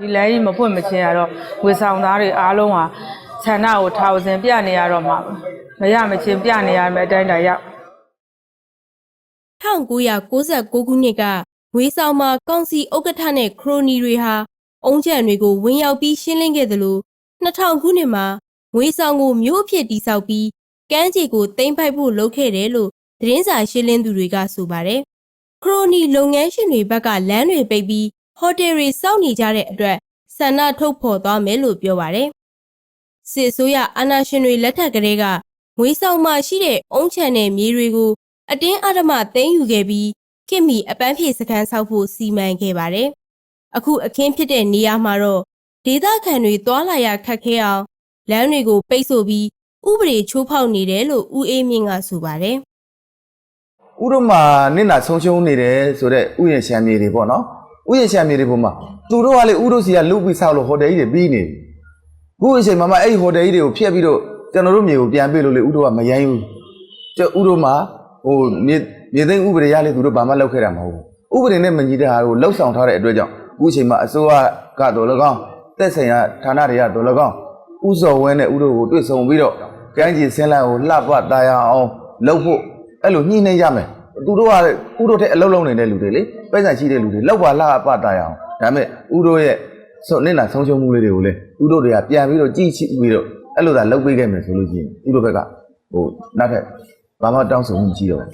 ဒီလမ်းကြီးမပွင့်မချင်းရတော့ဝေဆောင်သားတွေအားလုံးဟာဆန္ဒကိုထောက်စင်ပြနေရတော့မှာပဲမရမချင်းပြနေရမယ်အတိုင်းတိုင်းရောက်1996ခုနှစ်ကဝေဆောင်မှာကောင်စီဥက္ကဋ္ဌနဲ့ခရိုနီတွေဟာအုံးချံတွေကိုဝင်ရောက်ပြီးရှင်းလင်းခဲ့သလို2000ခုနှစ်မှာဝေဆောင်ကိုမြို့အဖြစ်တိစောက်ပြီးကမ်းခြေကိုတိမ့်ပိုက်ဖို့လုပ်ခဲ့တယ်လို့သတင်းစာရှင်းလင်းသူတွေကဆိုပါတယ်။ခရိုနီလုပ်ငန်းရှင်တွေဘက်ကလမ်းတွေပိတ်ပြီး ဟိုတယ်တွေစောင့်နေကြတဲ့အတွက်ဆန္ဒထုတ်ဖော်သွားမယ်လို့ပြောပါတယ်။စစ်အစိုးရအာဏာရှင်တွေလက်ထက်ကလေးကဝေဆောင်မှာရှိတဲ့အုံးချံတဲ့မြေတွေကိုအတင်းအဓမ္မသိမ်းယူခဲ့ပြီးခင်မီအပန်းဖြေစခန်းဆောက်ဖို့စီမံခဲ့ပါတယ်။အခုအခင်းဖြစ်တဲ့နေရာမှာတော့ဒေသခံတွေတွာလာရခက်ခဲအောင်လမ်းတွေကိုပိတ်ဆို့ပြီးဥပဒေချိုးဖောက်နေတယ်လို့ဦးအေးမြင့်ကဆိုပါတယ်ဥတို့မှာနင့်နာဆုံးရှုံးနေတယ်ဆိုတော့ဥယျာဉ်ရှမ်းမြေတွေပေါ့နော် ဥယျာဉ်ရှမ်းမြေတွေပေါ်မှာသူတို့ကလေဥတို့စီကလုတ်ပြီးဆောက်လို့ဟိုတယ်ကြီးတွေပြီးနေပြီခုအချိန်မှာမှအဲ့ဒီဟိုတယ်ကြီးတွေကိုဖျက်ပြီးတော့ကျွန်တော်တို့မြေကိုပြန်ပေးလို့လေဥတို့ကမရိုင်းဘူးကျဥတို့မှာဟိုမြေမြေသိမ်းဥပဒေရလေသူတို့ဘာမှလုပ်ခဲ့တာမဟုတ်ဘူးဥပဒေနဲ့မညီတဲ့ဟာကိုလှုပ်ဆောင်ထားတဲ့အတွက်ကြောင့်အခုအချိန်မှာအစိုးရကတော့၎င်းတက်ဆိုင်ရာဌာနတွေကတော့၎င်းဥစော်ဝဲနဲ့ဥတို့ကိုတွေ့ဆုံပြီးတော့ကမ်းခြေဆင်းလန်းကိုလှပတာယာအောင်လုပ်ဖို့အဲ့လိုညှိနှိမ့်ရမယ် သူတို့ကဥတို့တဲ့အလုံးလုံးနေတဲ့လူတွေလေပဲဆန်ရှိတဲ့လူတွေလောက်ပါလာအပတာရအောင်ဒါပေမဲ့ဥတို့ရဲ့ဆုံးနေတာဆုံးရှုံးမှုလေးတွေကိုလေဥတို့တွေကပြန်ပြီးတော့ကြည့်ချိပြီးတော့အဲ့လိုသာလုပ်ပေးခဲ့မယ်ဆိုလို့ရှိရင်ဥတို့ဘက်ကဟိုနောက်ထပ်ဘာမှတောင်းဆိုမှုမရှိတော့ဘူး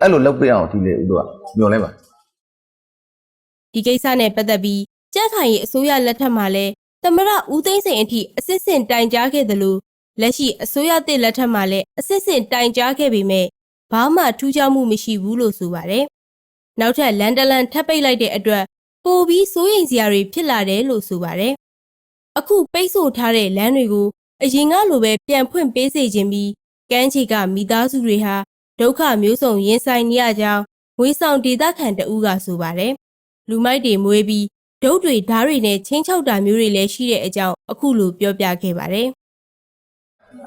အဲ့လိုလုပ်ပေးအောင်ဒီလေဥတို့ကညွန်လဲပါ။ဒီကိစ္စနဲ့ပတ်သက်ပြီးကြက်ခိုင်ရဲ့အစိုးရလက်ထက်မှာလဲသမရဦးသိန်းစိန်အထိအစစ်စင်တိုင်ကြားခဲ့တယ်လို့လက်ရှိအစိုးရတစ်လက်ထက်မှာလဲအစစ်စင်တိုင်ကြားခဲ့ပေမဲ့ ဘာမှထူးခြားမှုမရှိဘူးလို့ဆိုပါတယ်။နောက်ထပ်လန်ဒလန်ထပ်ပိတ်လိုက်တဲ့အတွက်ပိုပြီးစိုးရိမ်စရာတွေဖြစ်လာတယ်လို့ဆိုပါတယ်။အခုပိတ်ဆို့ထားတဲ့လမ်းတွေကိုအရင်ကလိုပဲပြန်ဖွင့်ပေးစေခြင်းပြီးကမ်းခြေကမိသားစုတွေဟာဒုက္ခမျိုးစုံရင်ဆိုင်နေရကြောင်းဝေဆောင်ဒေသခံတအူးကဆိုပါတယ်။လူမိုက်တွေမွေးပြီးဒုတ်တွေဓားတွေနဲ့ချင်းချောက်တာမျိုးတွေလည်းရှိတဲ့အကြောင်းအခုလိုပြောပြခဲ့ပါတယ်။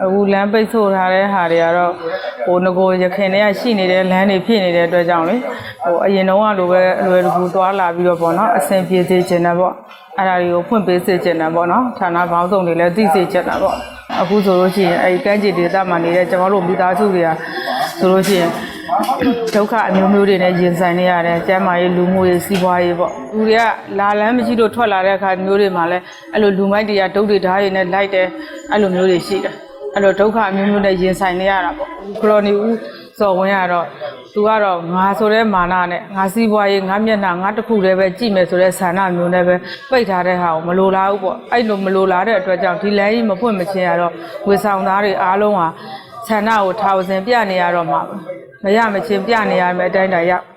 အခုလမ်းပိတ်ဆို့ထားတဲ့ဟာတွေကတော့ဟိုငကိုရခင်တွေကရှိနေတဲ့လမ်းတွေဖြစ်နေတဲ့အတွက်ကြောင့်လေဟိုအရင်တုန်းကလိုပဲအလွယ်တကူသွားလာပြီးတော့ပေါ့နော်အဆင်ပြေစေချင်တယ်ပေါ့အဲ့ဒါတွေကိုဖွင့်ပေးစေချင်တယ်ပေါ့နော်ဌာနပေါင်းစုံတွေလည်းသိစေချင်တာပေါ့အခုဆိုလို့ရှိရင်အဲ့ကမ်းခြေဒေသမှာနေတဲ့ကျွန်တော်တို့မိသားစုတွေကဆိုလို့ရှိရင်ဒုက္ခအမျိုးမျိုးတွေနဲ့ရင်ဆိုင်နေရတယ်ကျန်းမာရေးလူမှုရေးစီးပွားရေးပေါ့လူတွေကလာလန်းမရှိလို့ထွက်လာတဲ့အခါမျိုးတွေမှာလည်းအဲ့လိုလူမိုက်တွေကဒုတ်တွေဓာတ်တွေနဲ့လိုက်တယ်အဲ့လိုမျိုးတွေရှိတယ် အဲ့လိုဒုက္ခအမျိုးမျိုးနဲ့ရင်ဆိုင်နေရတာပေါ့ခရိုနီဦးစော်ဝင်းကတော့သူကတော့ငါဆိုတဲ့မာနနဲ့ငါစီးပွားရေးငါမျက်နှာငါတစ်ခုတည်းပဲကြည့်မယ်ဆိုတဲ့ဆန္ဒမျိုးနဲ့ပဲပိတ်ထားတဲ့ဟာကိုမလိုလားဘူးပေါ့အဲ့လိုမလိုလားတဲ့အတွက်ကြောင့်ဒီလမ်းကြီးမပွင့်မချင်းရတော့ဝေဆောင်သားတွေအားလုံးဟာဆန္ဒကိုထောက်စင်ပြနေရတော့မှာပဲမရမချင်းပြနေရမယ်အတိုင်းတိုင်းရောက်